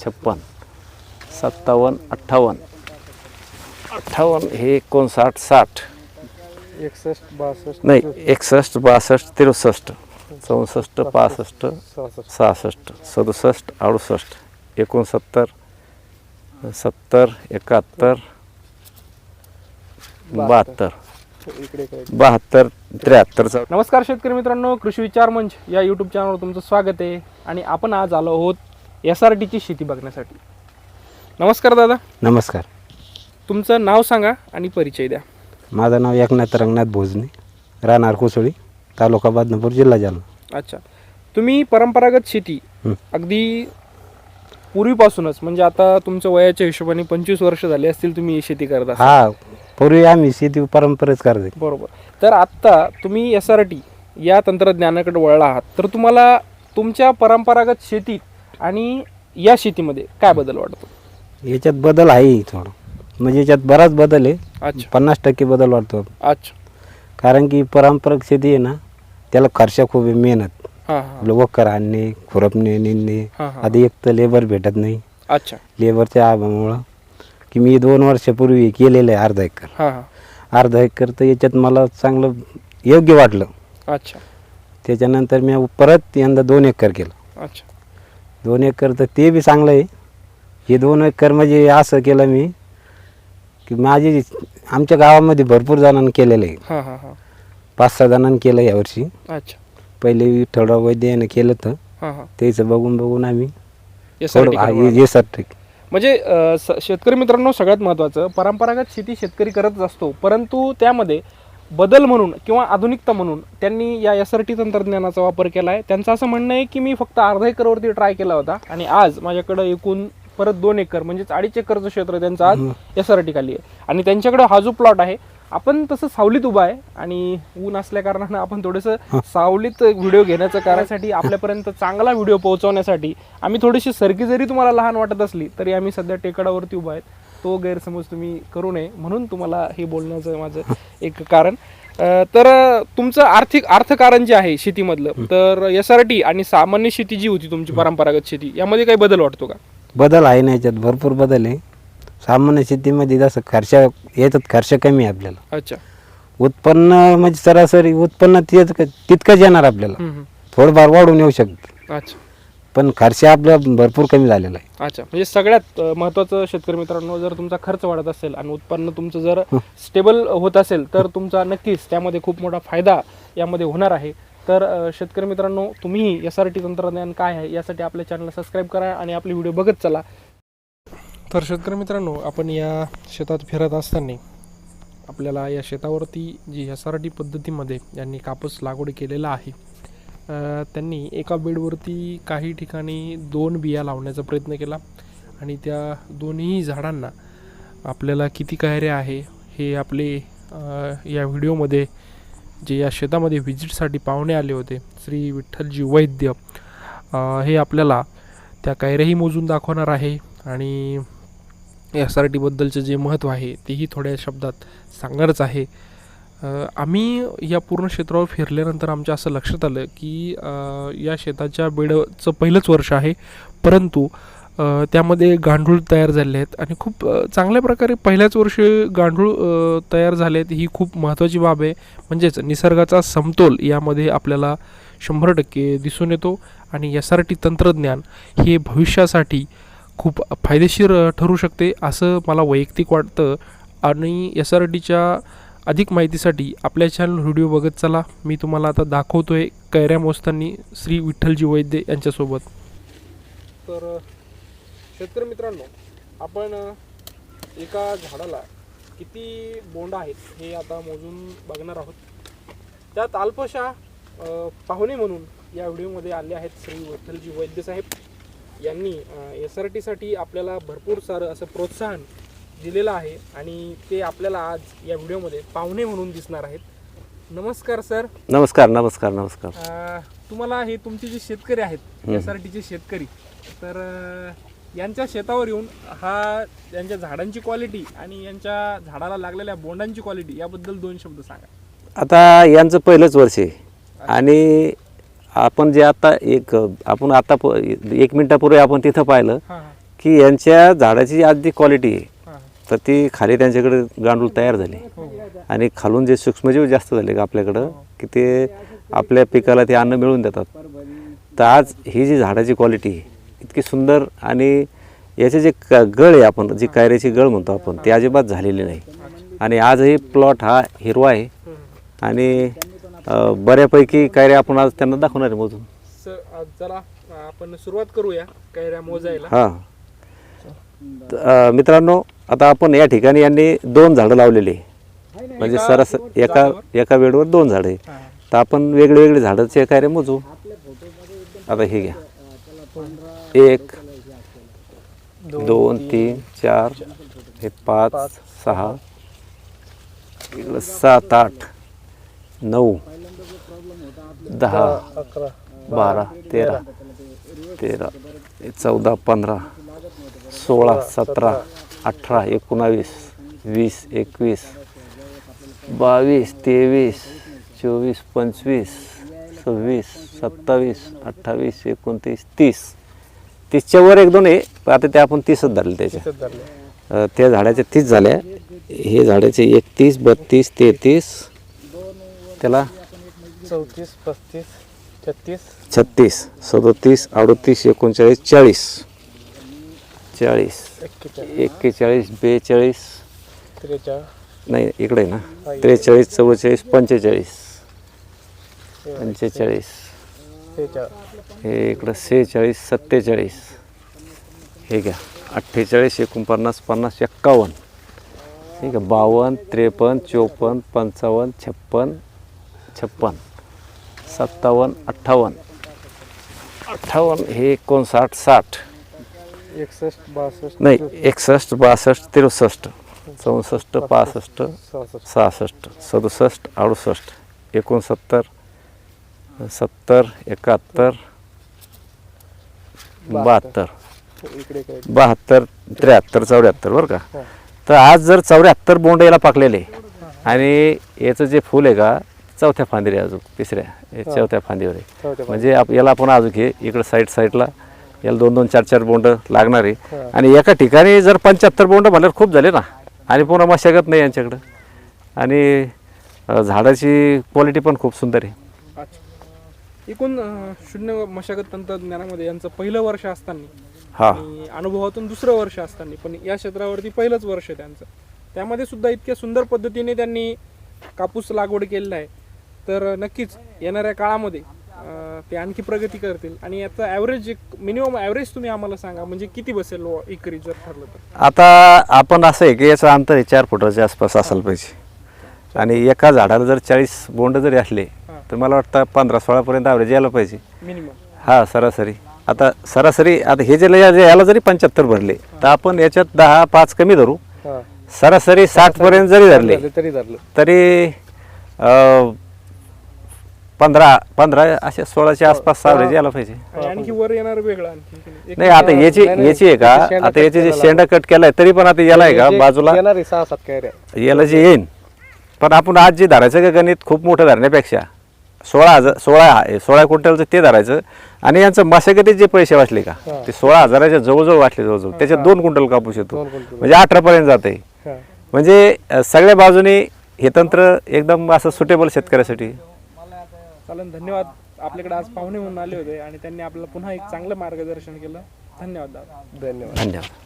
छप्पन सत्तावन्न अठ्ठावन्न. अठ्ठावन्न हे एकोणसाठ साठ. एकसष्ट बासष्ट नाही एकसष्ट बासष्ट त्रेसष्ट. चौसष्ट पासष्ट सहासष्ट. सदुसष्ट अडुसष्ट. एकोणसत्तर सत्तर एकाहत्तर बहात्तर. बहात्तर. त्र्याहत्तर नमस्कार शेतकरी मित्रांनो कृषी विचार मंच या यूट्यूब चॅनलवर तुमचं स्वागत आहे. आणि आपण आज आलो आहोत एस आर टीची शेती बघण्यासाठी. नमस्कार दादा. नमस्कार. तुमचं नाव सांगा आणि परिचय द्या. माझं नाव एकनाथ रंगनाथ भोजने राहणार कोसळी तालुका बदनापूर जिल्हा जालना. अच्छा. तुम्ही परंपरागत शेती हं. अगदी पूर्वीपासूनच म्हणजे आता तुमच्या वयाच्या हिशोबाने पंचवीस वर्ष झाले असतील तुम्ही ही शेती करत असाल. हा पूर्वी आम्ही शेती परंपरेच करते बरोबर. तर आत्ता तुम्ही एस आर टी या तंत्रज्ञानाकडे वळला आहात. तर तुम्हाला तुमच्या परंपरागत शेतीत आणि या शेतीमध्ये काय बदल वाटतो याच्यात बदल आहे थोडं. म्हणजे याच्यात बराच बदल आहे. अच्छा. पन्नास टक्के बदल वाटतो अच्छा. कारण की पारंपरिक शेती आहे ना त्याला खर्च खूप आहे मेहनत. हां हां. वखर आणणे खुरपणे निंदणे हां हां. आधी एक तर लेबर भेटत नाही. अच्छा. लेबरच्या अभावामुळं की मी दोन वर्षापूर्वी केलेलं आहे अर्धा एकर. हां हां. अर्धा एकर तर याच्यात मला चांगलं योग्य वाटलं. अच्छा. त्याच्यानंतर मी परत यंदा दोन एकर केलं. अच्छा. दोन एकर तर ते बी चांगलं आहे. हे दोन एकर म्हणजे असं केलं मी की माझी आमच्या गावामध्ये भरपूर जणांनी केलेलं आहे. हां हां हां. पाच सहा जणांनी केलं यावर्षी अच्छा. पहिले विठ्ठलराव वैद्य यानं केलं तर हां हां. त्याचं बघून बघून आम्ही थोडं हा, हे- हे म्हणजे अ, स- शेतकरी मित्रांनो सगळ्यात महत्त्वाचं परंपरागत शेती शेतकरी करतच असतो. परंतु त्यामध्ये बदल म्हणून किंवा आधुनिकता म्हणून त्यांनी या एस आर टी तंत्रज्ञानाचा वापर केला आहे. त्यांचं असं म्हणणं आहे की मी फक्त अर्धा एकरवरती ट्राय केला होता आणि आज माझ्याकडं एकूण परत दोन एकर म्हणजेच अडीच एकरचं क्षेत्र त्यांचं आज एस आर टी खाली आहे. आणि त्यांच्याकडे हा जो प्लॉट आहे आपण तसं सावलीत उभा आहे आणि ऊन असल्या कारणानं आपण थोडंसं सावलीत व्हिडिओ घेण्याचं कारणासाठी आपल्यापर्यंत चांगला व्हिडिओ पोहोचवण्यासाठी आम्ही थोडीशी सरकी जरी तुम्हाला लहान वाटत असली तरी आम्ही सध्या टेकडावरती उभा आहेत. तो गैरसमज तुम्ही करू नये म्हणून तुम्हाला हे बोलण्याचं माझं एक कारण. तर तुमचं आर्थिक अर्थकारण जे आहे शेतीमधलं तर एस आर टी आणि सामान्य शेती जी होती तुमची परंपरागत शेती यामध्ये काही बदल वाटतो का? बदल आहे ना याच्यात भरपूर बदल आहे. सामान्य शेतीमध्ये जसं खर्च याच्यात खर्च कमी आहे आपल्याला. अच्छा. उत्पन्न म्हणजे सरासरी उत्पन्न तितकंच येणार आपल्याला. थोडंफार वाढून येऊ शकतं. अच्छा. पण खर्च आपला भरपूर कमी झालेला आहे. अच्छा म्हणजे सगळ्यात अ, महत्त्वाचं शेतकरी मित्रांनो जर तुमचा खर्च वाढत असेल आणि उत्पन्न तुमचं जर स्टेबल होत असेल तर तुमचा नक्कीच त्यामध्ये खूप मोठा फायदा यामध्ये होणार आहे. तर अ, शेतकरी मित्रांनो तुम्ही एस आर टी तंत्रज्ञान काय आहे यासाठी आपल्या चॅनलला सबस्क्राईब करा आणि आपले व्हिडिओ बघत चला. तर शेतकरी मित्रांनो आपण या शेतात फिरत असताना आपल्याला या शेतावरती जी एस आर टी पद्धतीमध्ये यांनी कापूस लागवड केलेला आहे त्यांनी एका बेडवरती काही ठिकाणी दोन बिया लावण्याचा प्रयत्न केला आणि त्या दोन्ही झाडांना आपल्याला किती कायरे आहे हे आपले या व्हिडिओमध्ये जे या शेतामध्ये व्हिजिटसाठी पाहुणे आले होते श्री विठ्ठलजी वैद्य हे आपल्याला त्या कायऱ्याही मोजून दाखवणार आहे आणि एस आर टीबद्दलचं जे महत्त्व आहे तेही थोड्या शब्दात सांगणारच आहे. आम्ही या पूर्ण क्षेत्रावर फिरल्यानंतर आमच्या असं लक्षात आलं की या शेताच्या बेडचं पहिलंच वर्ष आहे. परंतु त्यामध्ये गांडूळ तयार झाले आहेत आणि खूप चांगल्या प्रकारे पहिल्याच वर्षी गांडूळ तयार झाले आहेत ही खूप महत्त्वाची बाब आहे. म्हणजेच निसर्गाचा समतोल यामध्ये आपल्याला शंभर टक्के दिसून येतो आणि एस आर टी तंत्रज्ञान हे भविष्यासाठी खूप फायदेशीर ठरू शकते असं मला वैयक्तिक वाटतं. आणि एस आर टीच्या अधिक माहितीसाठी आपल्या चॅनल व्हिडिओ बघत चला. मी तुम्हाला आता दाखवतोय कैऱ्या मोस्तांनी श्री विठ्ठलजी वैद्य यांच्यासोबत. तर शेतकरी मित्रांनो आपण एका झाडाला किती बोंड आहेत हे आता मोजून बघणार आहोत. त्यात अल्पशा पाहुणे म्हणून या व्हिडिओमध्ये आले आहेत श्री विठ्ठलजी वैद्य साहेब. यांनी एस आर टीसाठी आपल्याला भरपूर सारं असं प्रोत्साहन दिलेलं आहे आणि ते आपल्याला आज या व्हिडिओमध्ये पाहुणे म्हणून दिसणार आहेत. नमस्कार सर. नमस्कार नमस्कार नमस्कार. अ, तुम्हाला हे तुमचे जे शेतकरी आहेत. एस आर टीचे शेतकरी तर अ, यांच्या शेतावर येऊन हा यांच्या झाडांची क्वालिटी आणि यांच्या झाडाला लागलेल्या बोंडांची क्वालिटी याबद्दल दोन शब्द सांगा. आता यांचं पहिलंच वर्ष आहे. आणि आपण जे आता एक आपण आता प- एक मिनिटापूर्वी आपण तिथं पाहिलं हां हां. की यांच्या झाडाची आज जी क्वालिटी आहे तर ती खाली त्यांच्याकडे गांडूळ तयार झाले. आणि खालून जे सूक्ष्मजीव जास्त झाले का आपल्याकडं की ते आपल्या पिकाला ते अन्न मिळवून देतात. तर आज ही जी झाडाची क्वालिटी इतकी सुंदर आणि याचे जे क गळ आहे आपण जी कायऱ्याची गळ म्हणतो आपण ती अजिबात झालेली नाही. आणि आजही प्लॉट हा हिरवा आहे. आणि बऱ्यापैकी कायऱ्या आपण आज त्यांना दाखवणार आहे मोजून. आपण सुरुवात करूया कैऱ्या मोजायला. हां. मित्रांनो आता आपण या ठिकाणी यांनी दोन झाडं लावलेली आहे. म्हणजे सरस एका? एका बेडवर दोन झाडं आहे तर आपण वेगळे वेगळे झाडाचे रे मोजू आता हे घ्या एक दोन तीन चार हे पाच सहा इकडं सात आठ नऊ दहा अकरा बारा तेरा तेरा चौदा पंधरा सोळा सतरा अठरा एकोणावीस वीस एकवीस बावीस तेवीस चोवीस पंचवीस सव्वीस सत्तावीस अठ्ठावीस एकोणतीस तीस. तीसच्या वर एक दोन आहे आता ते आपण तीसच धरले त्याच्या अ, त्या झाडाच्या तीस झाल्या हे झाडाचे एकतीस बत्तीस तेहतीस. त्याला चौतीस पस्तीस छत्तीस. छत्तीस सदोतीस अडोतीस एकोणचाळीस चाळीस. चाळीस एक्केचाळीस. बेचाळीस. नाही इकडे ना. त्रेचाळीस चव्वेचाळीस पंचेचाळीस. पंचेचाळीस. हे इकडं सेहेचाळीस सत्तेचाळीस. हे घ्या. अठ्ठेचाळीस एकोणपन्नास पन्नास एक्कावन्न. ठीक आहे बावन्न त्रेपन्न चोपन्न पंचावन्न छप्पन छप्पन. सत्तावन्न अठ्ठावन्न. अठ्ठावन्न हे एकोणसाठ साठ. एकसष्ट बासष्ट नाही एकसष्ट बासष्ट त्रेसष्ट चौसष्ट पासष्ट सहासष्ट. सदुसष्ट अडुसष्ट एकोणसत्तर सत्तर एकाहत्तर बहात्तर. बहात्तर. त्र्याहत्तर चौऱ्याहत्तर बरं का? हा. तर आज जर चौऱ्याहत्तर बोंड याला पाकलेले आणि याचं जे फुल आहे का चौथ्या फांदीवर आहे अजून तिसऱ्या हे चौथ्या फांदीवर आहे. म्हणजे आप याला आपण अजून हे इकडं साईड साईडला याला दोन दोन चार चार बोंड लागणार आहे. आणि एका ठिकाणी जर पंच्याहत्तर बोंड म्हणल्यावर खूप झाले ना. आणि पुन्हा मशागत नाही यांच्याकडं. आणि अं, झाडाची क्वालिटी पण खूप सुंदर आहे. अच्छा. एकूण अं, शून्य मशागत तंत्रज्ञानामध्ये यांचं पहिलं वर्ष असताना हा. आणि अनुभवातून दुसरं वर्ष असताना पण या क्षेत्रावरती पहिलंच वर्ष आहे त्यांचं. त्यामध्ये सुद्धा इतक्या सुंदर पद्धतीने त्यांनी कापूस लागवड केलेला आहे. तर नक्कीच येणाऱ्या काळामध्ये ते आणखी प्रगती करतील. आणि याचा ॲव्हरेज एक मिनिमम ॲव्हरेज तुम्ही आम्हाला सांगा म्हणजे किती बसेल व एकरी जर ठरलं तर? आता आपण असं आहे की याचं अंतर आहे चार फुटाच्या आसपास असायला पाहिजे. आणि एका झाडाला जर चाळीस बोंड जरी असले हा. तर मला वाटतं पंधरा सोळापर्यंत ॲव्हरेज यायला पाहिजे. मिनिमम हा सरासरी. आता सरासरी आता हे जे याला जरी पंच्याहत्तर भरले तर आपण याच्यात दहा पाच कमी धरू. सरासरी साठ पर्यंत जरी धरले तरी धरलं. तरी अं, पंधरा पंधरा अशा सोळाच्या आसपास ॲव्हरेज यायला पाहिजे. आणि आणखी वर येणार वेगळं आणखी एक- नाही आता याची याची आहे का? आता याचे जे शेंडा कट केलाय तरी पण आता याला आहे का? बाजूला येणार आहे सहा सात कैऱ्या याला जे येईन. पण आपण आज जे धरायचं का गणित? खूप मोठं धरण्यापेक्षा. सोळा हजार सोळा सोळा क्विंटलचं ते धरायचं. आणि यांचं मशागतीत जे पैसे वाचले का? ते सोळा हजाराच्या जवळजवळ वाचले जवळजवळ. त्याच्यात दोन क्विंटल कापूस येतो. म्हणजे अठरा पर्यंत जाते म्हणजे अं, सगळ्या बाजूने हे तंत्र एकदम असं सुटेबल शेतकऱ्यासाठी. चालेल धन्यवाद. आपल्याकडे आज पाहुणे म्हणून आले होते आणि त्यांनी आपल्याला पुन्हा एक चांगलं मार्गदर्शन केलं. धन्यवाद दादा. धन्यवाद. धन्यवाद.